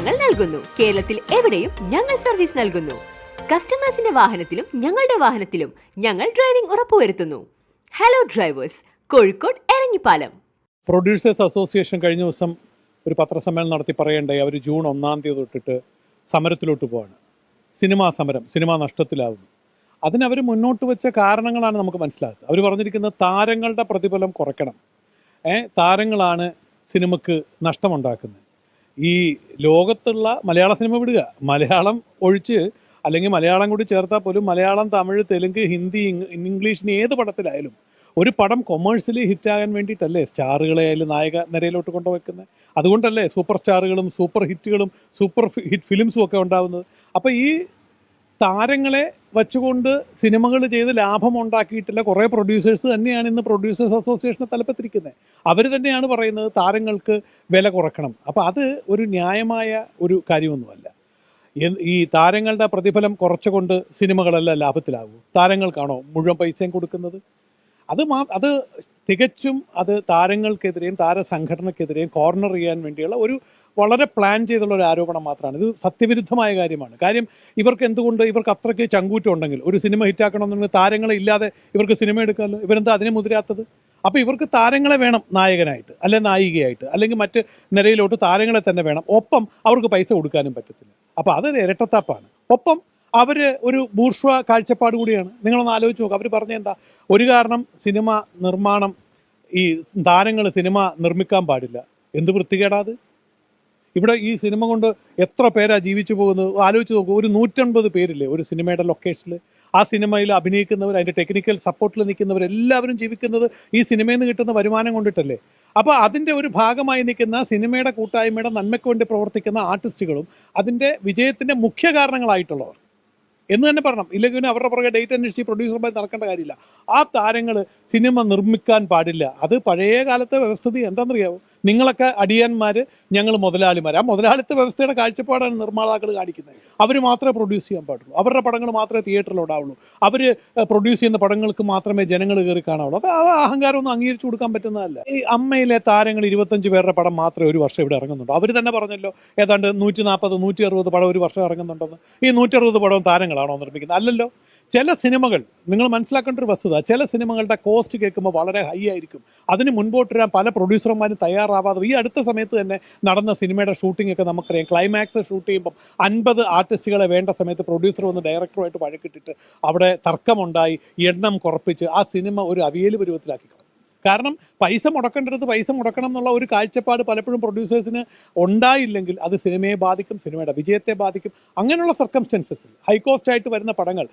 ഞങ്ങൾ നൽകുന്നു. കേരളത്തിൽ എവിടെയും ഞങ്ങൾ സർവീസ് നൽകുന്നു. കസ്റ്റമേഴ്സിന്റെ വാഹനത്തിലും ഞങ്ങളുടെ വാഹനത്തിലും ഞങ്ങൾ ഡ്രൈവിംഗ് ഉറപ്പുവരുത്തുന്നു. Hello drivers Kozhikode Eranhipalam. Producers association കഴിഞ്ഞ ദിവസം ഒരു പത്രസമ്മേളനം നടത്തി പറയേണ്ടേ അവർ ജൂൺ ഒന്നാം തീയതി തൊട്ടിട്ട് സമരത്തിലോട്ട് പോവാണ്. സിനിമാ സമരം സിനിമ നഷ്ടത്തിലാവുന്നു. അതിനവർ മുന്നോട്ട് വെച്ച കാരണങ്ങളാണ് നമുക്ക് മനസ്സിലാകുന്നത്. അവർ പറഞ്ഞിരിക്കുന്നത് താരങ്ങളുടെ പ്രതിഫലം കുറയ്ക്കണം. ഏ താരങ്ങളാണ് സിനിമക്ക് നഷ്ടമുണ്ടാക്കുന്നത്. ഈ ലോകത്തുള്ള മലയാള സിനിമ വിടുക. മലയാളം ഒഴിച്ച് അല്ലെങ്കിൽ മലയാളം കൂടി ചേർത്താൽ പോലും മലയാളം തമിഴ് തെലുങ്ക് ഹിന്ദി ഇംഗ്ലീഷിന് ഏത് പടത്തിലായാലും ഒരു പടം കൊമേഴ്സ്യലി ഹിറ്റാകാൻ വേണ്ടിയിട്ടല്ലേ സ്റ്റാറുകളെ ആയാലും നായക നിരയിലോട്ട് കൊണ്ടുവെക്കുന്നത് അതുകൊണ്ടല്ലേ സൂപ്പർ സ്റ്റാറുകളും സൂപ്പർ ഹിറ്റുകളും സൂപ്പർ ഹിറ്റ് ഫിലിംസും ഒക്കെ ഉണ്ടാകുന്നത് അപ്പോൾ ഈ താരങ്ങളെ വച്ചുകൊണ്ട് സിനിമകൾ ചെയ്ത് ലാഭം ഉണ്ടാക്കിയിട്ടില്ല. കുറേ പ്രൊഡ്യൂസേഴ്സ് തന്നെയാണ് ഇന്ന് പ്രൊഡ്യൂസേഴ്സ് അസോസിയേഷനെ തലപ്പത്തിരിക്കുന്നത്. അവർ തന്നെയാണ് പറയുന്നത് താരങ്ങൾക്ക് വില കുറക്കണം. അപ്പോൾ അത് ഒരു ന്യായമായ ഒരു കാര്യമൊന്നുമല്ല. ഈ താരങ്ങളുടെ പ്രതിഫലം കുറച്ചുകൊണ്ട് സിനിമകളെല്ലാം ലാഭത്തിലാകൂ. താരങ്ങൾക്കാണോ മുഴുവൻ പൈസയും കൊടുക്കുന്നത്? അത് മാ അത് തികച്ചും അത് താരങ്ങൾക്കെതിരെയും താരസംഘടനക്കെതിരെയും കോർണർ ചെയ്യാൻ വേണ്ടിയുള്ള ഒരു വളരെ പ്ലാൻ ചെയ്തുള്ള ഒരു ആരോപണം മാത്രമാണ്. ഇത് സത്യവിരുദ്ധമായ കാര്യമാണ്. കാര്യം ഇവർക്ക് എന്തുകൊണ്ട് ഇവർക്ക് അത്രയ്ക്ക് ചങ്കൂറ്റം ഉണ്ടെങ്കിൽ? ഒരു സിനിമ ഹിറ്റാക്കണമെന്നുണ്ടെങ്കിൽ താരങ്ങളെ ഇല്ലാതെ ഇവർക്ക് സിനിമ എടുക്കാമല്ലോ? ഇവരെന്താ അതിനെ മുതിരാത്തത്? അപ്പോൾ ഇവർക്ക് താരങ്ങളെ വേണം നായകനായിട്ട് അല്ലെ നായികയായിട്ട് അല്ലെങ്കിൽ മറ്റ് നിരയിലോട്ട് താരങ്ങളെ തന്നെ വേണം. ഒപ്പം അവർക്ക് പൈസ കൊടുക്കാനും പറ്റത്തില്ല. അപ്പോൾ അതൊരു ഇരട്ടത്താപ്പാണ്. ഒപ്പം അവർ ഒരു ബൂർഷ്വ കാഴ്ചപ്പാട് കൂടിയാണ്. നിങ്ങളൊന്ന് ആലോചിച്ച് നോക്കുക അവർ പറഞ്ഞ എന്താ? ഒരു കാരണം സിനിമ നിർമ്മാണം ഈ താരങ്ങൾ സിനിമ നിർമ്മിക്കാൻ പാടില്ല. എന്ത് വൃത്തികേടാത് ഇവിടെ ഈ സിനിമ കൊണ്ട് എത്ര പേരാ ജീവിച്ചു പോകുന്നത്? ആലോചിച്ച് നോക്കൂ. ഒരു നൂറ്റൻപത് പേരില്ലേ ഒരു സിനിമയുടെ ലൊക്കേഷനിൽ ആ സിനിമയിൽ അഭിനയിക്കുന്നവർ അതിന്റെ ടെക്നിക്കൽ സപ്പോർട്ടിൽ നിൽക്കുന്നവർ എല്ലാവരും ജീവിക്കുന്നത് ഈ സിനിമയിൽ നിന്ന് കിട്ടുന്ന വരുമാനം കൊണ്ടിട്ടല്ലേ? അപ്പോൾ അതിന്റെ ഒരു ഭാഗമായി നിൽക്കുന്ന സിനിമയുടെ കൂട്ടായ്മയുടെ നന്മയ്ക്ക് വേണ്ടി പ്രവർത്തിക്കുന്ന ആർട്ടിസ്റ്റുകളും അതിന്റെ വിജയത്തിന്റെ മുഖ്യ കാരണങ്ങളായിട്ടുള്ളവർ. എന്ന് തന്നെ പറയണം. ഇല്ലെങ്കിൽ പിന്നെ അവരുടെ പുറകെ ഡേറ്റ് അന്വേഷിച്ച് പ്രൊഡ്യൂസർമാർ നടക്കേണ്ട കാര്യമില്ല. ആ താരങ്ങൾ സിനിമ നിർമ്മിക്കാൻ പാടില്ല. അത് പഴയ കാലത്തെ വ്യവസ്ഥിതി എന്താണെന്നറിയാവോ? നിങ്ങളൊക്കെ അടിയന്മാർ ഞങ്ങൾ മുതലാളിമാർ ആ മുതലാളിത്ത വ്യവസ്ഥയുടെ കാഴ്ചപ്പാടാണ് നിർമ്മാതാക്കൾ കാണിക്കുന്നത്. അവർ മാത്രമേ പ്രൊഡ്യൂസ് ചെയ്യാൻ പാടുള്ളൂ. അവരുടെ പടങ്ങൾ മാത്രമേ തിയേറ്ററിൽ ഉണ്ടാവുള്ളൂ അവർ പ്രൊഡ്യൂസ് ചെയ്യുന്ന പടങ്ങൾക്ക് മാത്രമേ ജനങ്ങൾ കയറി കാണാവുള്ളൂ. അത് ആ അഹങ്കാരമൊന്നും അംഗീകരിച്ചു കൊടുക്കാൻ പറ്റുന്നതല്ല. ഈ അമ്മയിലെ താരങ്ങൾ ഇരുപത്തഞ്ച് പേരുടെ പടം മാത്രമേ ഒരു വർഷം ഇവിടെ ഇറങ്ങുന്നുള്ളൂ. അവർ തന്നെ പറഞ്ഞല്ലോ ഏതാണ്ട് നൂറ്റി നാൽപ്പത് നൂറ്റി അറുപത് പടം ഒരു വർഷം ഇറങ്ങുന്നുണ്ടെന്ന്. ഈ നൂറ്ററുപത് പടം പടവും താരങ്ങളാണോ നിർമ്മിക്കുന്നത്? അല്ലല്ലോ. ചില സിനിമകൾ നിങ്ങൾ മനസ്സിലാക്കേണ്ട ഒരു വസ്തുത ചില സിനിമകളുടെ കോസ്റ്റ് കേൾക്കുമ്പോൾ വളരെ ഹൈ ആയിരിക്കും അതിന് മുൻപോട്ട് വരാൻ പല പ്രൊഡ്യൂസർമാരും തയ്യാറാവാതെ ഈ അടുത്ത സമയത്ത് തന്നെ നടന്ന സിനിമയുടെ ഷൂട്ടിംഗ് ഒക്കെ നമുക്കറിയാം ക്ലൈമാക്സ് ഷൂട്ട് ചെയ്യുമ്പോൾ അൻപത് ആർട്ടിസ്റ്റുകളെ വേണ്ട സമയത്ത് പ്രൊഡ്യൂസർ വന്ന് ഡയറക്ടറുമായിട്ട് വഴക്കിട്ടിട്ട് അവിടെ തർക്കമുണ്ടായി എണ്ണം കുറപ്പിച്ച് ആ സിനിമ ഒരു അവിയൽ പരുവത്തിലാക്കി. കാരണം പൈസ മുടക്കേണ്ടടുത്ത് പൈസ മുടക്കണം എന്നുള്ള ഒരു കാഴ്ചപ്പാട് പലപ്പോഴും പ്രൊഡ്യൂസേഴ്സിന് ഉണ്ടായില്ലെങ്കിൽ അത് സിനിമയെ ബാധിക്കും സിനിമയുടെ വിജയത്തെ ബാധിക്കും. അങ്ങനെയുള്ള സർക്കംസ്റ്റൻസസിൽ ഹൈ കോസ്റ്റ് ആയിട്ട് വരുന്ന പടങ്ങൾ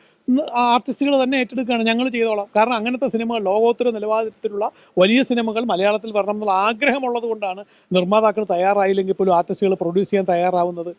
ആർട്ടിസ്റ്റുകൾ തന്നെ ഏറ്റെടുക്കുകയാണ്. ഞങ്ങൾ ചെയ്തോളാം. കാരണം അങ്ങനത്തെ സിനിമകൾ ലോകോത്തര നിലവാരത്തിലുള്ള വലിയ സിനിമകൾ മലയാളത്തിൽ വരണം എന്നുള്ള ആഗ്രഹമുള്ളത് കൊണ്ടാണ് നിർമ്മാതാക്കൾ തയ്യാറായില്ലെങ്കിൽ പോലും ആർട്ടിസ്റ്റുകൾ പ്രൊഡ്യൂസ് ചെയ്യാൻ തയ്യാറാവുന്നത്.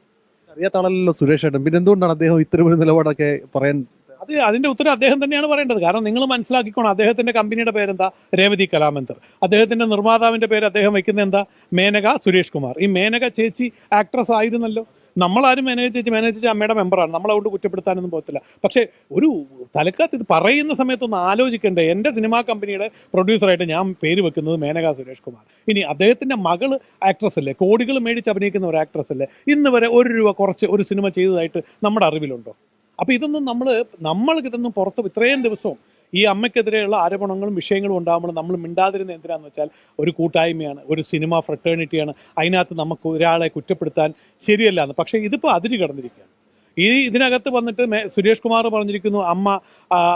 അറിയാത്താളല്ലോ സുരേഷ് ഏട്ടൻ. പിന്നെ എന്തുകൊണ്ടാണ് അദ്ദേഹം ഇത്തരം ഒരു നിലപാടൊക്കെ പറയാൻ അത് അതിന്റെ ഉത്തരം അദ്ദേഹം തന്നെയാണ് പറയേണ്ടത്. കാരണം നിങ്ങൾ മനസ്സിലാക്കിക്കോണം അദ്ദേഹത്തിന്റെ കമ്പനിയുടെ പേരെന്താ? രേവതി കലാമന്ദർ അദ്ദേഹത്തിന്റെ നിർമ്മാതാവിന്റെ പേര് അദ്ദേഹം വയ്ക്കുന്ന എന്താ? മേനക സുരേഷ് കുമാർ. ഈ മേനക ചേച്ചി ആക്ട്രസ് ആയിരുന്നല്ലോ. നമ്മളാരും മേനക ചേച്ചി മേനക ചേച്ചി അമ്മയുടെ മെമ്പറാണ് നമ്മളതുകൊണ്ട് കുറ്റപ്പെടുത്താനൊന്നും പോകത്തില്ല. പക്ഷേ ഒരു തലക്കത്ത് ഇത് പറയുന്ന സമയത്തൊന്ന് ആലോചിക്കണ്ടേ. എന്റെ സിനിമാ കമ്പനിയുടെ പ്രൊഡ്യൂസറായിട്ട് ഞാൻ പേര് വെക്കുന്നത് മേനക സുരേഷ് കുമാർ. ഇനി അദ്ദേഹത്തിന്റെ മകൾ ആക്ട്രസ് അല്ലേ? കോടികൾ മേടിച്ച് അഭിനയിക്കുന്ന ഒരു ആക്ട്രസ് അല്ലേ? ഇന്ന് വരെ ഒരു രൂപ കുറച്ച് ഒരു സിനിമ ചെയ്തതായിട്ട് നമ്മുടെ അറിവിലുണ്ടോ? അപ്പൊ ഇതൊന്നും നമ്മൾ നമ്മൾ ഇതൊന്നും പുറത്ത് ഇത്രയും ദിവസവും ഈ അമ്മയ്ക്കെതിരെയുള്ള ആരോപണങ്ങളും വിഷയങ്ങളും ഉണ്ടാകുമ്പോൾ നമ്മൾ മിണ്ടാതിരുന്ന എന്തിനാന്ന് വെച്ചാൽ ഒരു കൂട്ടായ്മയാണ് ഒരു സിനിമ ഫ്രട്ടേണിറ്റിയാണ്. അതിനകത്ത് നമുക്ക് ഒരാളെ കുറ്റപ്പെടുത്താൻ ശരിയല്ല എന്ന് പക്ഷേ ഇതിപ്പോൾ അതിര് കടന്നിരിക്കുകയാണ്. ഈ ഇതിനകത്ത് വന്നിട്ട് സുരേഷ് കുമാർ പറഞ്ഞിരിക്കുന്നു അമ്മ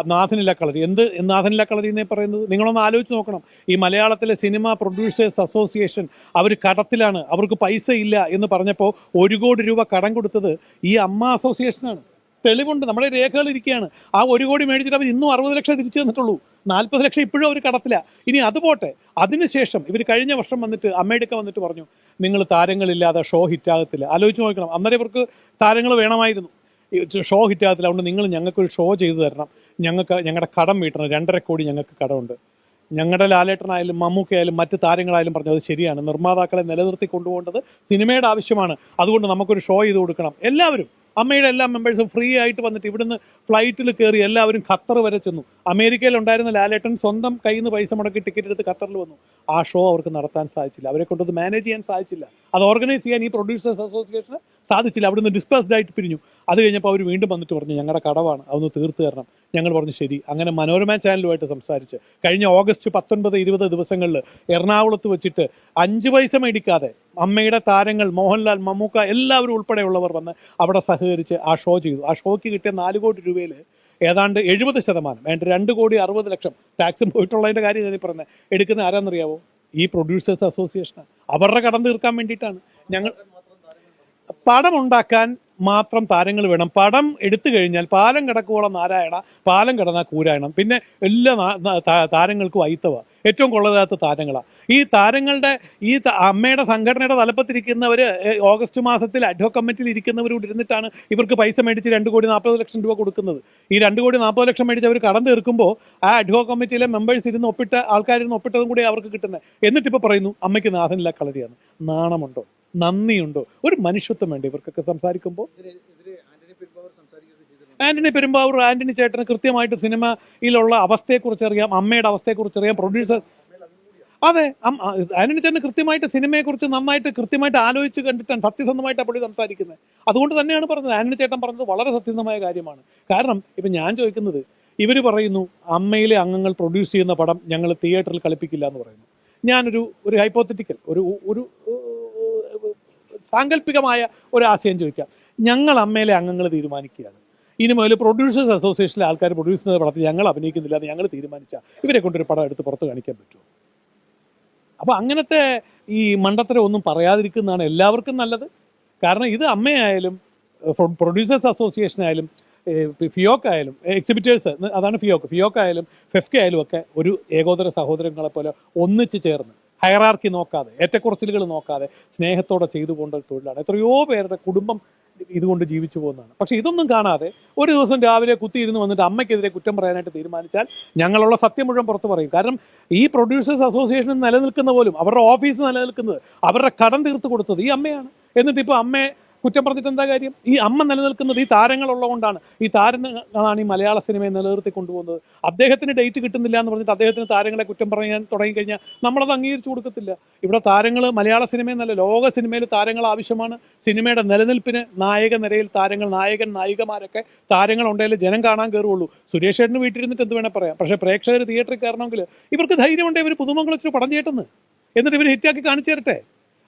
നാഥനില കളരി. എന്ത് നാഥനില കളരി എന്നേ പറയുന്നത്? നിങ്ങളൊന്ന് ആലോചിച്ച് നോക്കണം. ഈ മലയാളത്തിലെ സിനിമ പ്രൊഡ്യൂസേഴ്സ് അസോസിയേഷൻ അവർ കടത്തിലാണ് അവർക്ക് പൈസ ഇല്ല എന്ന് പറഞ്ഞപ്പോൾ ഒരു കോടി രൂപ കടം കൊടുത്തത് ഈ അമ്മ അസോസിയേഷനാണ്. തെളിവുണ്ട്. നമ്മുടെ രേഖകൾ ഇരിക്കുകയാണ് ആ ഒരു കോടി മേടിച്ചിട്ട് അവർ ഇന്നും അറുപത് ലക്ഷം തിരിച്ചു തന്നിട്ടുള്ളൂ. നാൽപ്പത് ലക്ഷം ഇപ്പോഴും അവർ കടത്തില്ല. ഇനി അതുപോട്ടെ അതിനുശേഷം ഇവർ കഴിഞ്ഞ വർഷം വന്നിട്ട് അമ്മയെടുക്ക വന്നിട്ട് പറഞ്ഞു നിങ്ങൾ താരങ്ങളില്ലാതെ ഷോ ഹിറ്റാകത്തില്ല. ആലോചിച്ച് നോക്കണം. അന്നേരം ഇവർക്ക് താരങ്ങൾ വേണമായിരുന്നു. ഷോ ഹിറ്റാകത്തില്ല. അതുകൊണ്ട് നിങ്ങൾ ഞങ്ങൾക്കൊരു ഷോ ചെയ്തു തരണം. ഞങ്ങൾക്ക് ഞങ്ങളുടെ കടം വീട്ടണം. രണ്ടര കോടി ഞങ്ങൾക്ക് കടമുണ്ട്. ഞങ്ങളുടെ ലാലേട്ടനായാലും മമ്മൂക്കയായാലും മറ്റ് താരങ്ങളായാലും പറഞ്ഞത് ശരിയാണ്. നിർമ്മാതാക്കളെ നിലനിർത്തി കൊണ്ടുപോകേണ്ടത് സിനിമയുടെ ആവശ്യമാണ്. അതുകൊണ്ട് നമുക്കൊരു ഷോ ചെയ്ത് കൊടുക്കണം. എല്ലാവരും അമ്മയുടെ എല്ലാ മെമ്പേഴ്സും ഫ്രീ ആയിട്ട് വന്നിട്ട് ഇവിടുന്ന് ഫ്ലൈറ്റിൽ കയറി എല്ലാവരും ഖത്തർ വരെ ചെന്നു. അമേരിക്കയിൽ ഉണ്ടായിരുന്ന ലാലേട്ടൻ സ്വന്തം കയ്യിൽ നിന്ന് പൈസ മുടക്കി ടിക്കറ്റ് എടുത്ത് ഖത്തറിൽ വന്നു. ആ ഷോ അവർക്ക് നടത്താൻ സാധിച്ചില്ല. അവരെ കൊണ്ടത് മാനേജ് ചെയ്യാൻ സാധിച്ചില്ല. അത് ഓർഗനൈസ് ചെയ്യാൻ ഈ പ്രൊഡ്യൂസേഴ്സ് അസോസിയേഷന് സാധിച്ചില്ല. അവിടുന്ന് ഡിസ്പേസ്ഡ് ആയിട്ട് പിരിഞ്ഞു. അത് കഴിഞ്ഞപ്പോൾ അവർ വീണ്ടും വന്നിട്ട് പറഞ്ഞു ഞങ്ങളുടെ കടവാണ്. അതൊന്ന് തീർത്ത് തരണം. ഞങ്ങൾ പറഞ്ഞു ശരി. അങ്ങനെ മനോരമ ചാനലുമായിട്ട് സംസാരിച്ച് കഴിഞ്ഞ ഓഗസ്റ്റ് പത്തൊൻപത് ഇരുപത് ദിവസങ്ങളിൽ എറണാകുളത്ത് വെച്ചിട്ട് അഞ്ച് പൈസ മേടിക്കാതെ അമ്മയുടെ താരങ്ങൾ മോഹൻലാൽ മമ്മൂക്ക എല്ലാവരും ഉൾപ്പെടെയുള്ളവർ വന്ന് അവിടെ സഹകരിച്ച് ആ ഷോ ചെയ്തു. ആ ഷോയ്ക്ക് കിട്ടിയ നാല് കോടി രൂപയിൽ ഏതാണ്ട് എഴുപത് ശതമാനം ഏതാണ്ട് രണ്ട് കോടി അറുപത് ലക്ഷം ടാക്സ് പോയിട്ടുള്ളതിന്റെ കാര്യം ഞാൻ പറഞ്ഞത് എടുക്കുന്ന ആരാന്നറിയാവോ? ഈ പ്രൊഡ്യൂസേഴ്സ് അസോസിയേഷനാണ് അവരുടെ കടം തീർക്കാൻ വേണ്ടിയിട്ടാണ് ഞങ്ങൾ പടം ഉണ്ടാക്കാൻ മാത്രം താരങ്ങൾ വേണം. പടം എടുത്തു കഴിഞ്ഞാൽ പാലം കിടക്കുവോളം നാരായണ പാലം കിടന്നാൽ കൂരായണം. പിന്നെ എല്ലാ താരങ്ങൾക്കും അയിത്തവ. ഏറ്റവും കൊള്ളതാത്ത താരങ്ങളാണ് ഈ താരങ്ങളുടെ ഈ അമ്മയുടെ സംഘടനയുടെ തലപ്പത്തിരിക്കുന്നവർ ഓഗസ്റ്റ് മാസത്തിൽ അഡ്ഹോ കമ്മിറ്റിയിൽ ഇരിക്കുന്നവരോട് ഇരുന്നിട്ടാണ് ഇവർക്ക് പൈസ മേടിച്ച് രണ്ട് കോടി നാൽപ്പത് ലക്ഷം രൂപ കൊടുക്കുന്നത്. ഈ രണ്ട് കോടി നാൽപ്പത് ലക്ഷം മേടിച്ച് അവർ കടം തീർക്കുമ്പോൾ ആ അഡ്ഹോ കമ്മിറ്റിയിലെ മെമ്പേഴ്സ് ഇരുന്ന് ഒപ്പിട്ട ആൾക്കാരിന്ന് ഒപ്പിട്ടതും കൂടി അവർക്ക് കിട്ടുന്നത് എന്നിട്ടിപ്പോൾ പറയുന്നു അമ്മയ്ക്ക് നാഥനില്ല കളരിയാണ് നാണമുണ്ടോ? നന്ദിയുണ്ടോ? ഒരു മനുഷ്യത്വം വേണ്ട ഇവർക്കൊക്കെ സംസാരിക്കുമ്പോൾ ആന്റണി പെരുമ്പാവൂർ ആന്റണി ചേട്ടന് കൃത്യമായിട്ട് സിനിമയിലുള്ള അവസ്ഥയെക്കുറിച്ച് അറിയാം അമ്മയുടെ അവസ്ഥയെക്കുറിച്ച് അറിയാം പ്രൊഡ്യൂസർ അതെ ആന്റണി ചേട്ടന് കൃത്യമായിട്ട് സിനിമയെക്കുറിച്ച് നന്നായിട്ട് കൃത്യമായിട്ട് ആലോചിച്ച് കണ്ടിട്ടാണ് സത്യസന്ധമായിട്ട് പുള്ളി സംസാരിക്കുന്നത്. അതുകൊണ്ട് തന്നെയാണ് പറഞ്ഞത്. ആന്റണി ചേട്ടൻ പറഞ്ഞത് വളരെ സത്യസന്ധമായ കാര്യമാണ്. കാരണം ഇപ്പം ഞാൻ ചോദിക്കുന്നത് ഇവർ പറയുന്നു അമ്മയിലെ അംഗങ്ങൾ പ്രൊഡ്യൂസ് ചെയ്യുന്ന പടം ഞങ്ങൾ തിയേറ്ററിൽ കളിപ്പിക്കില്ല എന്ന് പറയുന്നു. ഞാനൊരു ഒരു ഹൈപ്പോത്തറ്റിക്കൽ ഒരു ഒരു സാങ്കല്പികമായ ഒരു ആശയം ചോദിക്കാം. ഞങ്ങൾ അമ്മയിലെ അംഗങ്ങൾ തീരുമാനിക്കുകയാണ്. ഇനി മുതൽ പ്രൊഡ്യൂസേഴ്സ് അസോസിയേഷനിലെ ആൾക്കാർ പ്രൊഡ്യൂസ് ചെയ്യുന്ന പടത്തിൽ ഞങ്ങൾ അഭിനയിക്കുന്നില്ല എന്ന് ഞങ്ങൾ തീരുമാനിച്ച ഇവരെ കൊണ്ടൊരു പടം എടുത്ത് പുറത്ത് കാണിക്കാൻ പറ്റുമോ? അപ്പോൾ അങ്ങനത്തെ ഈ മണ്ടത്തരം ഒന്നും പറയാതിരിക്കുന്നതാണ് എല്ലാവർക്കും നല്ലത്. കാരണം ഇത് അമ്മയായാലും പ്രൊഡ്യൂസേഴ്സ് അസോസിയേഷൻ ആയാലും ഫിയോക്ക് ആയാലും എക്സിബിറ്റേഴ്സ് അതാണ് ഫിയോക്ക്. ഫിയോക്ക് ആയാലും ഫെഫ്കെ ആയാലും ഒക്കെ ഒരു ഏകോദര സഹോദരങ്ങളെ പോലെ ഒന്നിച്ച് ചേർന്ന് ഹയറാർക്കി നോക്കാതെ ഏറ്റക്കുറച്ചിലുകൾ നോക്കാതെ സ്നേഹത്തോടെ ചെയ്തു പോകേണ്ട ഒരു തൊഴിലാണ്. എത്രയോ പേരുടെ കുടുംബം ഇതുകൊണ്ട് ജീവിച്ചു പോകുന്നതാണ്. പക്ഷേ ഇതൊന്നും കാണാതെ ഒരു ദിവസം രാവിലെ കുത്തിയിരുന്ന് വന്നിട്ട് അമ്മയ്ക്കെതിരെ കുറ്റം പറയാനായിട്ട് തീരുമാനിച്ചാൽ ഞങ്ങളുള്ള സത്യം മുഴുവൻ പുറത്തു പറയും. കാരണം ഈ പ്രൊഡ്യൂസേഴ്സ് അസോസിയേഷൻ നിലനിൽക്കുന്ന പോലും അവരുടെ ഓഫീസ് നിലനിൽക്കുന്നത് അവരുടെ കടം തീർത്ത് കൊടുത്തത് ഈ അമ്മയാണ്. എന്നിട്ട് ഇപ്പോൾ അമ്മയെ കുറ്റം പറഞ്ഞിട്ട് എന്താ കാര്യം? ഈ അമ്മ നിലനിൽക്കുന്നത് ഈ താരങ്ങളുള്ളതുകൊണ്ടാണ്. ഈ താരങ്ങളാണ് ഈ മലയാള സിനിമയെ നിലനിർത്തി കൊണ്ടുപോകുന്നത്. അദ്ദേഹത്തിന് ഡേറ്റ് കിട്ടുന്നില്ല എന്ന് പറഞ്ഞിട്ട് അദ്ദേഹത്തിന് താരങ്ങളെ കുറ്റം പറയാൻ തുടങ്ങിക്കഴിഞ്ഞാൽ നമ്മളത് അംഗീകരിച്ചു കൊടുക്കത്തില്ല. ഇവിടെ താരങ്ങൾ മലയാള സിനിമയെന്നല്ല ലോക സിനിമയിൽ താരങ്ങൾ ആവശ്യമാണ്. സിനിമയുടെ നിലനിൽപ്പിന് നായക നിരയിൽ താരങ്ങൾ നായകൻ നായികമാരൊക്കെ താരങ്ങൾ ഉണ്ടെങ്കിൽ ജനം കാണാൻ കയറുള്ളൂ സുരേഷ് ചേട്ടന് വീട്ടിലിരുന്നിട്ട് എന്ത് വേണേൽ പറയാം. പക്ഷേ പ്രേക്ഷകർ തിയേറ്ററിൽ കയറണമെങ്കിൽ ഇവർക്ക് ധൈര്യമുണ്ടെങ്കിൽ ഇവർ പുതുമംഗലം വെച്ചിട്ട് പടം ചേട്ടെന്ന്. എന്നിട്ട് ഇവർ ഹിറ്റാക്കി കാണിച്ചു തരട്ടെ.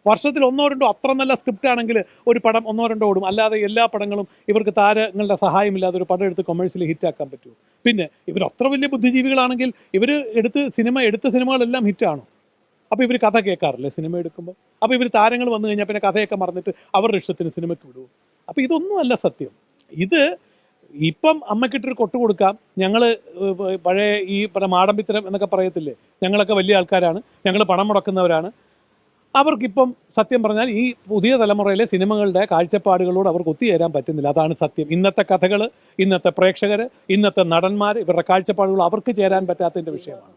വർഷത്തിൽ ഒന്നോ രണ്ടോ അത്ര നല്ല സ്ക്രിപ്റ്റ് ആണെങ്കിൽ ഒരു പടം ഒന്നോ രണ്ടോ ഓടും. അല്ലാതെ എല്ലാ പടങ്ങളും ഇവർക്ക് താരങ്ങളുടെ സഹായമില്ലാതെ ഒരു പടം എടുത്ത് കൊമേഴ്സ്യലി ഹിറ്റാക്കാൻ പറ്റുമോ? പിന്നെ ഇവർ അത്ര വലിയ ബുദ്ധിജീവികളാണെങ്കിൽ ഇവർ എടുത്ത് സിനിമ എടുത്ത സിനിമകളെല്ലാം ഹിറ്റാണോ അപ്പോൾ ഇവർ കഥ കേൾക്കാറില്ലേ സിനിമ എടുക്കുമ്പോൾ അപ്പോൾ ഇവർ താരങ്ങൾ വന്നു കഴിഞ്ഞാൽ പിന്നെ കഥയൊക്കെ മറന്നിട്ട് അവരുടെ ഇഷ്ടത്തിന് സിനിമയ്ക്ക് വിടുമോ അപ്പോൾ ഇതൊന്നും അല്ല സത്യം. ഇത് ഇപ്പം അമ്മക്കിട്ടൊരു കൊട്ടു കൊടുക്കാം. ഞങ്ങൾ പഴയ ഈ മാടമ്പിത്തരം എന്നൊക്കെ പറയത്തില്ലേ? ഞങ്ങളൊക്കെ വലിയ ആൾക്കാരാണ്. ഞങ്ങൾ പണം മുടക്കുന്നവരാണ്. അവർക്കിപ്പം സത്യം പറഞ്ഞാൽ ഈ പുതിയ തലമുറയിലെ സിനിമകളുടെ കാഴ്ചപ്പാടുകളോട് അവർക്ക് ഒത്തുചേരാൻ പറ്റുന്നില്ല. അതാണ് സത്യം. ഇന്നത്തെ കഥകൾ ഇന്നത്തെ പ്രേക്ഷകർ ഇന്നത്തെ നടന്മാർ ഇവരുടെ കാഴ്ചപ്പാടുകൾ അവർക്ക് ചേരാൻ പറ്റാത്തതിന്റെ വിഷയമാണ്.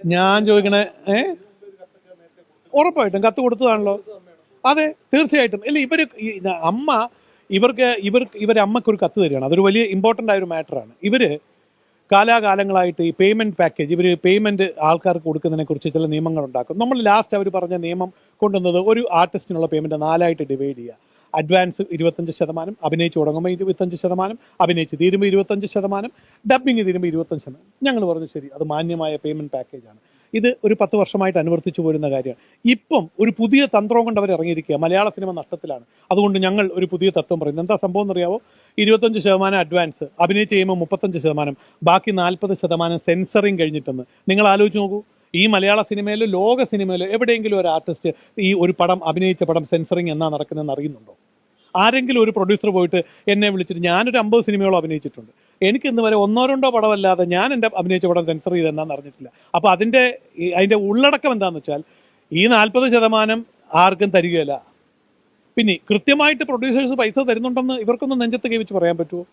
ഞാൻ ചോദിക്കണേ ഏ? ഉറപ്പായിട്ടും കത്ത് കൊടുത്തതാണല്ലോ. അതെ തീർച്ചയായിട്ടും. ഇല്ല ഇവർ അമ്മ ഇവർക്ക് ഇവർക്ക് ഇവരെ അമ്മയ്ക്ക് ഒരു കത്ത് തരികയാണ്. അതൊരു വലിയ ഇമ്പോർട്ടന്റ് ആയ ഒരു മാറ്ററാണ് ഇവർ കാലാകാലങ്ങളായിട്ട് ഈ പേയ്മെന്റ് പാക്കേജ് ഇവർ പേയ്മെന്റ് ആൾക്കാർക്ക് കൊടുക്കുന്നതിനെക്കുറിച്ച് ചില നിയമങ്ങൾ ഉണ്ടാക്കും. നമ്മൾ ലാസ്റ്റ് അവർ പറഞ്ഞ നിയമം കൊണ്ടുവന്നത് ഒരു ആർട്ടിസ്റ്റിനുള്ള പേയ്മെന്റ് നാലായിട്ട് ഡിവൈഡ് ചെയ്യുക. അഡ്വാൻസ് ഇരുപത്തഞ്ച് ശതമാനം അഭിനയിച്ച് തുടങ്ങുമ്പോൾ ഇരുപത്തഞ്ച് ശതമാനം അഭിനയിച്ച് തീരുമ്പോൾ ഇരുപത്തഞ്ച് ശതമാനം ഡബ്ബിങ് തീരുമ്പോൾ ഇരുപത്തഞ്ച് ശതമാനം. ഞങ്ങൾ പറഞ്ഞു ശരി അത് മാന്യമായ പേയ്മെന്റ് പാക്കേജാണ് ഇത് ഒരു പത്ത് വർഷമായിട്ട് അനുവർത്തിച്ചു പോരുന്ന കാര്യമാണ് ഇപ്പം ഒരു പുതിയ തന്ത്രം കൊണ്ട് അവർ ഇറങ്ങിയിരിക്കുക മലയാള സിനിമ നഷ്ടത്തിലാണ്. അതുകൊണ്ട് ഞങ്ങൾ ഒരു പുതിയ തത്വം പറയുന്നത് എന്താ സംഭവം എന്നറിയാവോ? ഇരുപത്തഞ്ച് ശതമാനം അഡ്വാൻസ് അഭിനയിച്ച് ചെയ്യുമ്പോൾ മുപ്പത്തഞ്ച് ശതമാനം ബാക്കി നാൽപ്പത് ശതമാനം സെൻസറിങ് കഴിഞ്ഞിട്ടെന്ന്. നിങ്ങൾ ആലോചിച്ച് നോക്കൂ. ഈ മലയാള സിനിമയിലോ ലോക സിനിമയിലോ എവിടെയെങ്കിലും ഒരു ആർട്ടിസ്റ്റ് ഈ ഒരു പടം അഭിനയിച്ച പടം സെൻസറിങ് എന്നാ നടക്കുന്നതെന്ന് അറിയുന്നുണ്ടോ? ആരെങ്കിലും ഒരു പ്രൊഡ്യൂസർ പോയിട്ട് എന്നെ വിളിച്ചിട്ട് ഞാനൊരു അമ്പത് സിനിമയോളം അഭിനയിച്ചിട്ടുണ്ട്. എനിക്ക് ഇന്ന് വരെ ഒന്നോ രണ്ടോ പടമല്ലാതെ ഞാൻ എന്റെ അഭിനയിച്ച പടം സെൻസർ ചെയ്തെന്നാന്ന് അറിഞ്ഞിട്ടില്ല. അപ്പോൾ അതിന്റെ അതിന്റെ ഉള്ളടക്കം എന്താണെന്ന് വെച്ചാൽ ഈ നാൽപ്പത് ശതമാനം ആർക്കും തരികയില്ല. പിന്നെ കൃത്യമായിട്ട് പ്രൊഡ്യൂസേഴ്സ് പൈസ തരുന്നുണ്ടെന്ന് ഇവർക്കൊന്നും നെഞ്ചത്ത് കേവിച്ച് പറയാൻ പറ്റുമോ?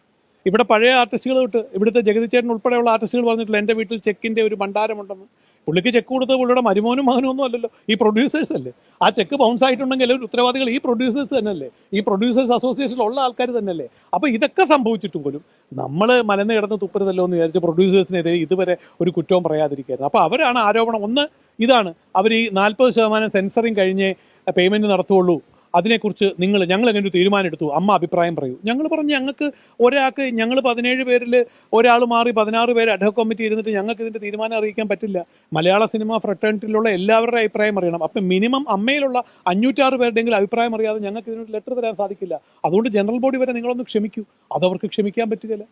ഇവിടെ പഴയ ആർട്ടിസ്റ്റുകൾ തൊട്ട് ഇവിടുത്തെ ജഗതിച്ചേട്ടൻ ഉൾപ്പെടെയുള്ള ആർട്ടിസ്റ്റുകൾ പറഞ്ഞിട്ടുള്ള എന്റെ വീട്ടിൽ ചെക്കിന്റെ ഒരു ഭണ്ഡാരമുണ്ടെന്ന്. പുള്ളിക്ക് ചെക്ക് കൊടുത്തത് പുള്ളിയുടെ മരുമോനും മകനും ഒന്നും അല്ലല്ലോ. ഈ പ്രൊഡ്യൂസേഴ്സ് അല്ലേ. ആ ചെക്ക് ബൗൺസ് ആയിട്ടുണ്ടെങ്കിൽ എല്ലാവരും ഉത്തരവാദികൾ ഈ പ്രൊഡ്യൂസേഴ്സ് തന്നെയല്ലേ. ഈ പ്രൊഡ്യൂസേഴ്സ് അസോസിയേഷനിലുള്ള ആൾക്കാർ തന്നെയല്ലേ. അപ്പോൾ ഇതൊക്കെ സംഭവിച്ചിട്ടും പോലും നമ്മൾ മലന്ന് കിടന്ന് തുപ്പരുതല്ലോ എന്ന് വിചാരിച്ച് പ്രൊഡ്യൂസേഴ്സിനെതിരെ ഇതുവരെ ഒരു കുറ്റവും പറയാതിരിക്കുകയായിരുന്നു. അപ്പോൾ അവരാണ് ആരോപണം ഒന്ന് ഇതാണ്. അവർ ഈ നാൽപ്പത് ശതമാനം സെൻസറിങ് കഴിഞ്ഞേ പേയ്മെന്റ് നടത്തുള്ളൂ അതിനെക്കുറിച്ച് നിങ്ങൾ ഞങ്ങൾ അങ്ങനെ ഒരു തീരുമാനം എടുത്തു അമ്മ അഭിപ്രായം പറയൂ. ഞങ്ങൾ പറഞ്ഞു ഞങ്ങൾക്ക് ഒരാൾക്ക് ഞങ്ങൾ പതിനേഴ് പേരിൽ ഒരാൾ മാറി പതിനാറ് പേര് അഡ്ഹോ കമ്മിറ്റി ഇരുന്നിട്ട് ഞങ്ങൾക്ക് ഇതിന്റെ തീരുമാനം അറിയിക്കാൻ പറ്റില്ല. മലയാള സിനിമ ഫ്രട്ടേണിറ്റിയിലുള്ള എല്ലാവരുടെ അഭിപ്രായം അറിയണം. അപ്പം മിനിമം അമ്മയിലുള്ള അഞ്ഞൂറ്റാറ് പേരുടെയെങ്കിലും അഭിപ്രായം അറിയാതെ ഞങ്ങൾക്ക് ഇതിനൊരു ലെറ്റർ തരാൻ സാധിക്കില്ല. അതുകൊണ്ട് ജനറൽ ബോഡി വരെ നിങ്ങളൊന്ന് ക്ഷമിക്കൂ. അതവർക്ക് ക്ഷമിക്കാൻ പറ്റുകയില്ല.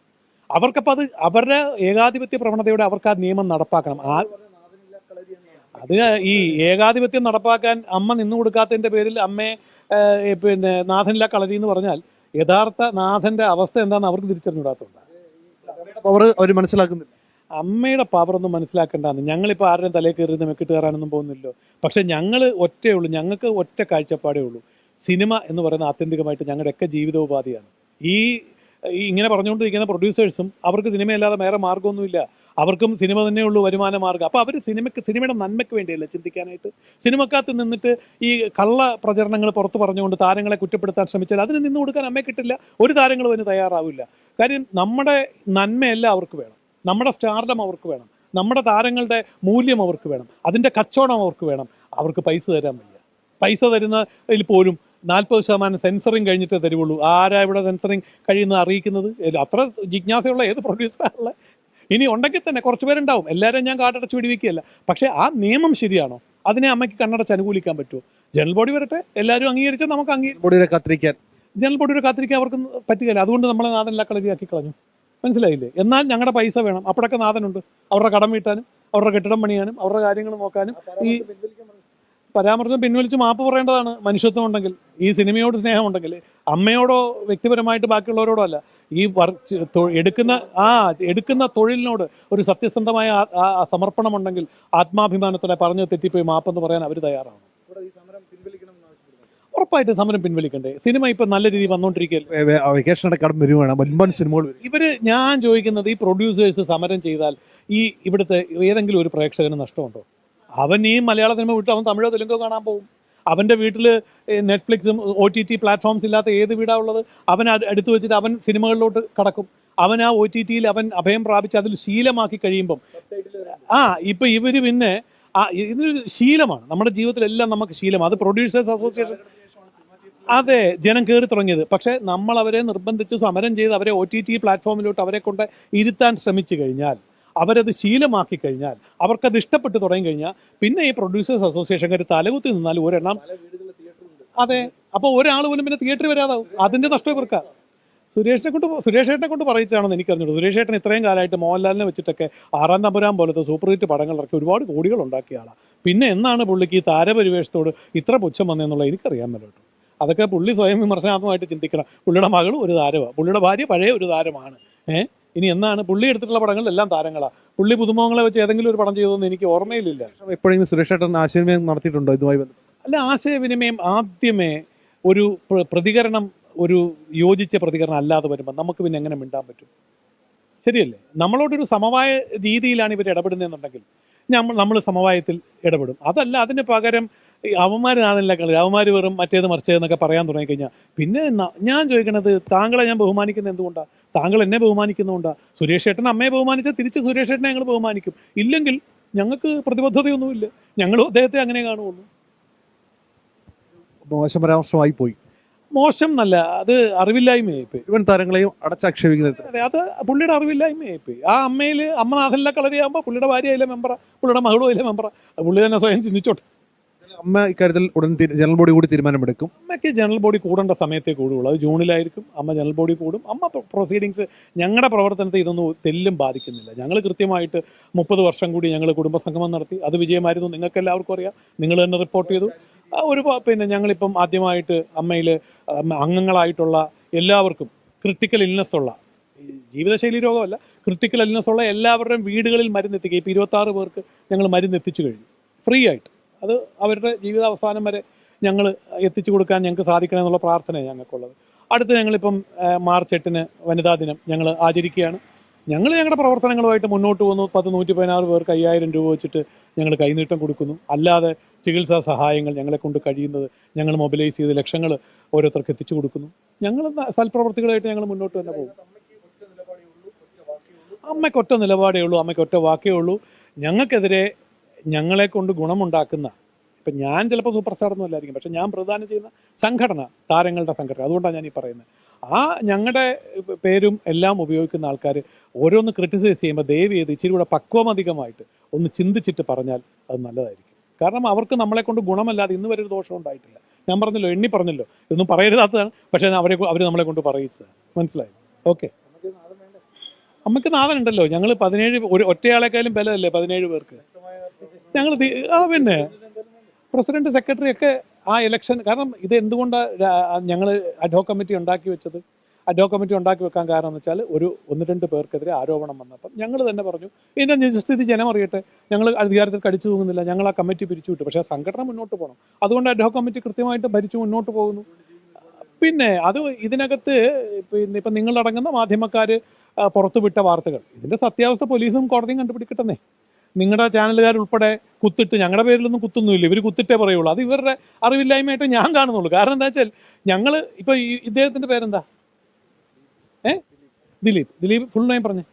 അവർക്കപ്പോൾ അത് അവരുടെ ഏകാധിപത്യ പ്രവണതയോടെ അവർക്ക് ആ നിയമം നടപ്പാക്കണം. ആ അത് ഈ ഏകാധിപത്യം നടപ്പാക്കാൻ അമ്മ നിന്നു കൊടുക്കാത്തതിന്റെ പേരിൽ അമ്മയെ പിന്നെ നാഥനില കളരി എന്ന് പറഞ്ഞാൽ യഥാർത്ഥ നാഥന്റെ അവസ്ഥ എന്താണെന്ന് അവർക്ക് തിരിച്ചറിഞ്ഞൂടാത്തതുകൊണ്ട് പവർ അവർ മനസ്സിലാക്കുന്നില്ല. അമ്മയുടെ പവർ ഒന്നും മനസ്സിലാക്കേണ്ടതാണ് ഞങ്ങളിപ്പോൾ ആരുടെയും തലയിൽ കയറി മെക്കിട്ട് കയറാനൊന്നും പോകുന്നില്ലല്ലോ. പക്ഷെ ഞങ്ങൾ ഒറ്റയേ ഉള്ളൂ. ഞങ്ങൾക്ക് ഒറ്റ കാഴ്ചപ്പാടേ ഉള്ളൂ. സിനിമ എന്ന് പറയുന്ന ആത്യന്തികമായിട്ട് ഞങ്ങളുടെയൊക്കെ ജീവിതോപാധിയാണ്. ഈ ഈ ഇങ്ങനെ പറഞ്ഞുകൊണ്ടിരിക്കുന്ന പ്രൊഡ്യൂസേഴ്സും അവർക്ക് സിനിമയല്ലാതെ വേറെ മാർഗമൊന്നുമില്ല. അവർക്കും സിനിമ തന്നെ ഉള്ളൂ വരുമാന മാർഗം. അപ്പോൾ അവർ സിനിമയ്ക്ക് സിനിമയുടെ നന്മയ്ക്ക് വേണ്ടിയല്ല ചിന്തിക്കാനായിട്ട്? സിനിമക്കകത്ത് നിന്നിട്ട് ഈ കള്ള പ്രചരണങ്ങൾ പുറത്തു പറഞ്ഞുകൊണ്ട് താരങ്ങളെ കുറ്റപ്പെടുത്താൻ ശ്രമിച്ചാൽ അതിന് നിന്ന് കൊടുക്കാൻ അമ്മയെ കിട്ടില്ല. ഒരു താരങ്ങളും അതിന് തയ്യാറാവില്ല. കാര്യം നമ്മുടെ നന്മയല്ല അവർക്ക് വേണം. നമ്മുടെ സ്റ്റാർഡം അവർക്ക് വേണം. നമ്മുടെ താരങ്ങളുടെ മൂല്യം അവർക്ക് വേണം. അതിന്റെ കച്ചവടം അവർക്ക് വേണം. അവർക്ക് പൈസ തരാൻ വയ്യ. പൈസ തരുന്നതിൽ പോലും നാൽപ്പത് ശതമാനം സെൻസറിങ് കഴിഞ്ഞിട്ടേ തരുവുള്ളൂ. ആരാ ഇവിടെ സെൻസറിങ് കഴിയുന്നത് അറിയിക്കുന്നത്? അത്ര ജിജ്ഞാസയുള്ള ഏത് പ്രൊഡ്യൂസറാണുള്ള ഇനി ഉണ്ടെങ്കിൽ തന്നെ കുറച്ച് പേരുണ്ടാവും. എല്ലാവരും ഞാൻ കാട്ടടച്ച് പിടിവിക്കുകയല്ല പക്ഷേ ആ നിയമം ശരിയാണോ? അതിനെ അമ്മയ്ക്ക് കണ്ണടച്ച് അനുകൂലിക്കാൻ പറ്റുമോ ജനറൽ ബോഡി വരട്ടെ. എല്ലാവരും അംഗീകരിച്ചാൽ നമുക്ക് അംഗീകരിക്കാൻ കത്തിരിക്കാൻ. ജനറൽ ബോഡിയുടെ കാത്തിരിക്കാൻ അവർക്ക് പറ്റുകയില്ല. അതുകൊണ്ട് നമ്മളെ നാഥനില്ല കളരിയാക്കി കളഞ്ഞു. മനസ്സിലായില്ലേ? എന്നാൽ ഞങ്ങളുടെ പൈസ വേണം. അപ്പോഴൊക്കെ നാഥനുണ്ട്. അവരുടെ കടം വീട്ടാനും അവരുടെ കെട്ടിടം പണിയാനും അവരുടെ കാര്യങ്ങൾ നോക്കാനും. ഈ പരാമർശം പിൻവലിച്ച് മാപ്പ് പറയേണ്ടതാണ് മനുഷ്യത്വം ഉണ്ടെങ്കിൽ ഈ സിനിമയോട് സ്നേഹമുണ്ടെങ്കിൽ അമ്മയോടോ വ്യക്തിപരമായിട്ട് ബാക്കിയുള്ളവരോടോ അല്ല. ഈ എടുക്കുന്ന ആ എടുക്കുന്ന തൊഴിലിനോട് ഒരു സത്യസന്ധമായ സമർപ്പണം ഉണ്ടെങ്കിൽ ആത്മാഭിമാനത്തോടെ പറഞ്ഞ് തെറ്റിപ്പോയി മാപ്പെന്ന് പറയാൻ അവർ തയ്യാറാണ്. ഉറപ്പായിട്ട് സമരം പിൻവലിക്കണ്ടേ. സിനിമ ഇപ്പൊ നല്ല രീതിയിൽ വന്നുകൊണ്ടിരിക്കുകയല്ലേ വരുവാണ് വൻപൻ സിനിമകൾ ഇവർ ഞാൻ ചോദിക്കുന്നത് ഈ പ്രൊഡ്യൂസേഴ്സ് സമരം ചെയ്താൽ ഈ ഇവിടുത്തെ ഏതെങ്കിലും ഒരു പ്രേക്ഷകന് നഷ്ടമുണ്ടോ? അവൻ ഈ മലയാള സിനിമ വിട്ട് അവൻ തമിഴോ തെലുങ്കോ കാണാൻ പോകും അവന്റെ വീട്ടിൽ നെറ്റ്ഫ്ലിക്സും ഒ ടി ടി പ്ലാറ്റ്ഫോംസ് ഇല്ലാത്ത ഏത് വീടാ ഉള്ളത്? അവൻ എടുത്തു വെച്ചിട്ട് അവൻ സിനിമകളിലോട്ട് കടക്കും. അവൻ ആ ഒ ടി ടിയിൽ അവൻ അഭയം പ്രാപിച്ച് അതിൽ ശീലമാക്കി കഴിയുമ്പം ആ ഇപ്പൊ ഇവർ പിന്നെ ഇതൊരു ശീലമാണ്. നമ്മുടെ ജീവിതത്തിലെല്ലാം നമുക്ക് ശീലം. അത് പ്രൊഡ്യൂസേഴ്സ് അസോസിയേഷൻ അതെ ജനം കയറി തുടങ്ങിയത്. പക്ഷേ നമ്മൾ അവരെ നിർബന്ധിച്ച് സമരം ചെയ്ത് അവരെ ഒ ടി ടി പ്ലാറ്റ്ഫോമിലോട്ട് അവരെ കൊണ്ട് ഇരുത്താൻ ശ്രമിച്ചു കഴിഞ്ഞാൽ അവരത് ശീലമാക്കി കഴിഞ്ഞാൽ അവർക്കത് ഇഷ്ടപ്പെട്ട് തുടങ്ങി കഴിഞ്ഞാൽ പിന്നെ ഈ പ്രൊഡ്യൂസേഴ്സ് അസോസിയേഷൻകാർ തലകുത്തി നിന്നാൽ ഒരെണ്ണം അതെ. അപ്പോൾ ഒരാൾ പോലും പിന്നെ തിയേറ്ററിൽ വരാതാവും. അതിന്റെ നഷ്ടം ഇവർക്കാ. സുരേഷിനെ കൊണ്ട് സുരേഷ് ഏട്ടനെ കൊണ്ട് പറയിച്ചാണെന്ന് എനിക്കറിഞ്ഞുള്ളൂ സുരേഷ് ഏട്ടൻ ഇത്രയും കാലമായിട്ട് മോഹൻലാലിനെ വെച്ചിട്ടൊക്കെ ആറാം തമ്പുരാൻ പോലത്തെ സൂപ്പർ ഹിറ്റ് പടങ്ങൾ ഇറക്കി ഒരുപാട് കോടികൾ ഉണ്ടാക്കിയ പിന്നെ എന്നാണ് പുള്ളിക്ക് ഈ താരപരിവേഷത്തോട് ഇത്ര പുച്ഛം വന്നതെന്നുള്ളത് എനിക്കറിയാൻ മേലോട്ട്. അതൊക്കെ പുള്ളി സ്വയം വിമർശനാത്മകമായിട്ട് ചിന്തിക്കണം. പുള്ളിയുടെ മകളും ഒരു താരമാണ് പുള്ളിയുടെ ഭാര്യ പഴയ ഒരു താരമാണ്. ഏഹ് ഇനി എന്നാണ്? പുള്ളി എടുത്തിട്ടുള്ള പടങ്ങളിലെല്ലാം താരങ്ങളാണ് പുള്ളി പുതുമുഖങ്ങളെ വെച്ച് ഏതെങ്കിലും ഒരു പടം ചെയ്തതെന്ന് എനിക്ക് ഓർമ്മയിലില്ല. എപ്പോഴെങ്കിലും സുരേഷ് ഏട്ടൻ ആശയവിനിമയം നടത്തിയിട്ടുണ്ടോ ഇതുമായി ബന്ധപ്പെട്ട്? അല്ല ആശയവിനിമയം ആദ്യമേ ഒരു പ്രതികരണം ഒരു യോജിച്ച പ്രതികരണം അല്ലാതെ വരുമ്പോൾ നമുക്ക് പിന്നെ എങ്ങനെ മിണ്ടാൻ പറ്റും? ശരിയല്ലേ? നമ്മളോടൊരു സമവായ രീതിയിലാണ് ഇവർ ഇടപെടുന്നതെന്നുണ്ടെങ്കിൽ നമ്മൾ നമ്മൾ സമവായത്തിൽ ഇടപെടും. അതല്ല അതിന് പകരം അവന്മാരാണല്ല കളി അവന്മാർ വെറും മറ്റേത് മറിച്ചതെന്നൊക്കെ പറയാൻ തുടങ്ങിക്കഴിഞ്ഞാൽ പിന്നെ ഞാൻ ചോദിക്കണത് താങ്കളെ ഞാൻ ബഹുമാനിക്കുന്നത് എന്തുകൊണ്ടാണ് താങ്കൾ എന്നെ ബഹുമാനിക്കുന്നതുകൊണ്ടാണ് സുരേഷ് ഏട്ടൻ അമ്മയെ ബഹുമാനിച്ചാൽ തിരിച്ച് സുരേഷ് ഏട്ടനെ ഞങ്ങൾ ബഹുമാനിക്കും. ഇല്ലെങ്കിൽ ഞങ്ങൾക്ക് പ്രതിബദ്ധതയൊന്നുമില്ല. ഞങ്ങളും അദ്ദേഹത്തെ അങ്ങനെ കാണുള്ളൂ മോശം പരാമർശമായി പോയി. മോശം എന്നല്ല അത് അറിവില്ലായ്മയായിപ്പോയി ഇവൻ താരങ്ങളെയും അടച്ചാക്ഷേപിക്കുന്ന അതെ അത് പുള്ളിയുടെ അറിവില്ലായ്മയായിപ്പോയി ആ അമ്മയിൽ അമ്മ നാഥനിലെ കളരിയാകുമ്പോൾ പുള്ളിയുടെ ഭാര്യയിലെ മെമ്പറ പുള്ളിയുടെ മകളും അതിലെ മെമ്പറ. പുള്ളി തന്നെ സ്വയം ചിന്തിച്ചോട്ടെ. അമ്മ ഇക്കാര്യത്തിൽ ഉടൻ ജനറൽ ബോഡി കൂടി തീരുമാനമെടുക്കും. അമ്മയ്ക്ക് ജനറൽ ബോഡി കൂടേണ്ട സമയത്തേ കൂടുള്ളൂ. അത് ജൂണിലായിരിക്കും അമ്മ ജനറൽ ബോഡി കൂടും. അമ്മ പ്രൊസീഡിങ്സ് ഞങ്ങളുടെ പ്രവർത്തനത്തെ ഇതൊന്നും തെല്ലും ബാധിക്കുന്നില്ല. ഞങ്ങൾ കൃത്യമായിട്ട് മുപ്പത് വർഷം കൂടി ഞങ്ങൾ കുടുംബസംഗമം നടത്തി. അത് വിജയമായിരുന്നു. നിങ്ങൾക്ക് എല്ലാവർക്കും അറിയാം. നിങ്ങൾ തന്നെ റിപ്പോർട്ട് ചെയ്തു. ഒരു പിന്നെ ഞങ്ങളിപ്പം ആദ്യമായിട്ട് അമ്മയിൽ അംഗങ്ങളായിട്ടുള്ള എല്ലാവർക്കും ക്രിട്ടിക്കൽ ഇൽനെസ് ഉള്ള ജീവിതശൈലി രോഗമല്ല ക്രിട്ടിക്കൽ ഇൽനെസ് ഉള്ള എല്ലാവരുടെയും വീടുകളിൽ മരുന്നെത്തിക്കുക. ഇപ്പോൾ ഇരുപത്താറ് പേർക്ക് ഞങ്ങൾ മരുന്നെത്തിച്ചു കഴിഞ്ഞു. ഫ്രീ ആയിട്ട്. അത് അവരുടെ ജീവിതാവസാനം വരെ ഞങ്ങൾ എത്തിച്ചു കൊടുക്കാൻ ഞങ്ങൾക്ക് സാധിക്കണം എന്നുള്ള പ്രാർത്ഥനയാണ് ഞങ്ങൾക്കുള്ളത്. അടുത്ത് ഞങ്ങളിപ്പം മാർച്ച് എട്ടിന് വനിതാ ദിനം ഞങ്ങൾ ആചരിക്കുകയാണ്. ഞങ്ങൾ ഞങ്ങളുടെ പ്രവർത്തനങ്ങളുമായിട്ട് മുന്നോട്ട് പോകുന്നു. പത്ത് നൂറ്റി പതിനാറ് പേർക്ക് അയ്യായിരം രൂപ വെച്ചിട്ട് ഞങ്ങൾ കൈനീട്ടം കൊടുക്കുന്നു. അല്ലാതെ ചികിത്സാ സഹായങ്ങൾ ഞങ്ങളെ കൊണ്ട് കഴിയുന്നത് ഞങ്ങൾ മൊബിലൈസ് ചെയ്ത് ലക്ഷങ്ങൾ ഓരോരുത്തർക്ക് എത്തിച്ചു കൊടുക്കുന്നു. ഞങ്ങൾ സൽപ്രവർത്തികളായിട്ട് ഞങ്ങൾ മുന്നോട്ട് തന്നെ പോകും അമ്മയ്ക്ക് ഒറ്റ നിലപാടേ ഉള്ളൂ. അമ്മയ്ക്ക് ഒറ്റ വാക്കേ ഉള്ളൂ. ഞങ്ങൾക്കെതിരെ ഞങ്ങളെ കൊണ്ട് ഗുണമുണ്ടാക്കുന്ന ഇപ്പം ഞാൻ ചിലപ്പോൾ സൂപ്പർ സ്റ്റാർ ഒന്നും അല്ലായിരിക്കും പക്ഷെ ഞാൻ പ്രധാനം ചെയ്യുന്ന സംഘടന താരങ്ങളുടെ സംഘടന അതുകൊണ്ടാണ് ഞാൻ ഈ പറയുന്നത്. ആ ഞങ്ങളുടെ പേരും എല്ലാം ഉപയോഗിക്കുന്ന ആൾക്കാർ ഓരോന്ന് ക്രിട്ടിസൈസ് ചെയ്യുമ്പോൾ ദയവ് ചെയ്ത് ഇച്ചിരി കൂടെ പക്വമധികമായിട്ട് ഒന്ന് ചിന്തിച്ചിട്ട് പറഞ്ഞാൽ അത് നല്ലതായിരിക്കും. കാരണം അവർക്ക് നമ്മളെ കൊണ്ട് ഗുണമല്ലാതെ ഇന്ന് വരെ ഒരു ദോഷം ഉണ്ടായിട്ടില്ല. ഞാൻ പറഞ്ഞല്ലോ എണ്ണി പറഞ്ഞല്ലോ ഇതൊന്നും പറയരുതാത്തതാണ് പക്ഷേ അവരെ അവർ നമ്മളെ കൊണ്ട് പറയിച്ചത് മനസ്സിലായി? ഓക്കെ. നമുക്ക് നാഥനുണ്ടല്ലോ ഞങ്ങൾ പതിനേഴ് ഒരു ഒറ്റയാളെക്കാളും ബലമല്ലേ പതിനേഴ് പേർക്ക്? ഞങ്ങൾ ആ പിന്നെ. പ്രസിഡന്റ് സെക്രട്ടറി ഒക്കെ ആ ഇലക്ഷൻ കാരണം ഇത് എന്തുകൊണ്ടാണ് ഞങ്ങൾ അഡോ കമ്മിറ്റി ഉണ്ടാക്കി വെച്ചത്? അഡോ കമ്മിറ്റി ഉണ്ടാക്കി വെക്കാൻ കാരണം എന്ന് വെച്ചാൽ ഒരു ഒന്ന് രണ്ട് പേർക്കെതിരെ ആരോപണം വന്നപ്പം ഞങ്ങൾ തന്നെ പറഞ്ഞു ഇതിന്റെ നിജസ്ഥിതി ജനം അറിയട്ടെ. ഞങ്ങൾ അധികാരത്തിൽ കടിച്ചു തൂങ്ങുന്നില്ല. ഞങ്ങൾ ആ കമ്മിറ്റി പിരിച്ചു വിട്ടു. പക്ഷേ സംഘടന മുന്നോട്ട് പോകണം. അതുകൊണ്ട് അഡോ കമ്മിറ്റി കൃത്യമായിട്ട് ഭരിച്ചു മുന്നോട്ട് പോകുന്നു. പിന്നെ അത് ഇതിനകത്ത് പിന്നെ ഇപ്പം നിങ്ങളടങ്ങുന്ന മാധ്യമക്കാർ പുറത്തുവിട്ട വാർത്തകൾ. ഇതിന്റെ സത്യാവസ്ഥ പോലീസും കോടതിയും കണ്ടുപിടിക്കട്ടെന്നേ. നിങ്ങളുടെ ചാനലുകാർ ഉൾപ്പെടെ കുത്തിട്ട് ഞങ്ങളുടെ പേരിലൊന്നും കുത്തൊന്നുമില്ല. ഇവർ കുത്തിട്ടേ പറയുള്ളൂ. അത് ഇവരുടെ അറിവില്ലായ്മയായിട്ട് ഞാൻ കാണുന്നുള്ളൂ. കാരണം എന്താ വെച്ചാൽ ഞങ്ങൾ ഇപ്പൊ ഈ ഇദ്ദേഹത്തിന്റെ പേരെന്താ? ഏ? ദിലീപ്. ദിലീപ് ഫുൾ നെയിം പറഞ്ഞേ.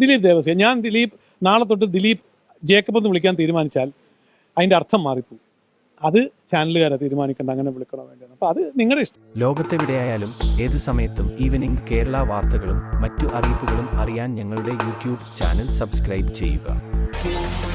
ദിലീപ് ദേവസ്യ ഞാൻ ദിലീപ് നാളെ തൊട്ട് ദിലീപ് ജേക്കബ് എന്ന് വിളിക്കാൻ തീരുമാനിച്ചാൽ അതിന്റെ അർത്ഥം മാറിപ്പോകും അത് ചാനലുകാരെ തീരുമാനിക്കേണ്ട അങ്ങനെ വിളിക്കണോ വേണ്ടത്. അപ്പൊ അത് നിങ്ങളുടെ ഇഷ്ടം. ലോകത്തെവിടെയായാലും ഏത് സമയത്തും ഈവനിംഗ് കേരള വാർത്തകളും മറ്റു അറിയിപ്പുകളും അറിയാൻ ഞങ്ങളുടെ യൂട്യൂബ് ചാനൽ സബ്സ്ക്രൈബ് ചെയ്യുക. Thank you.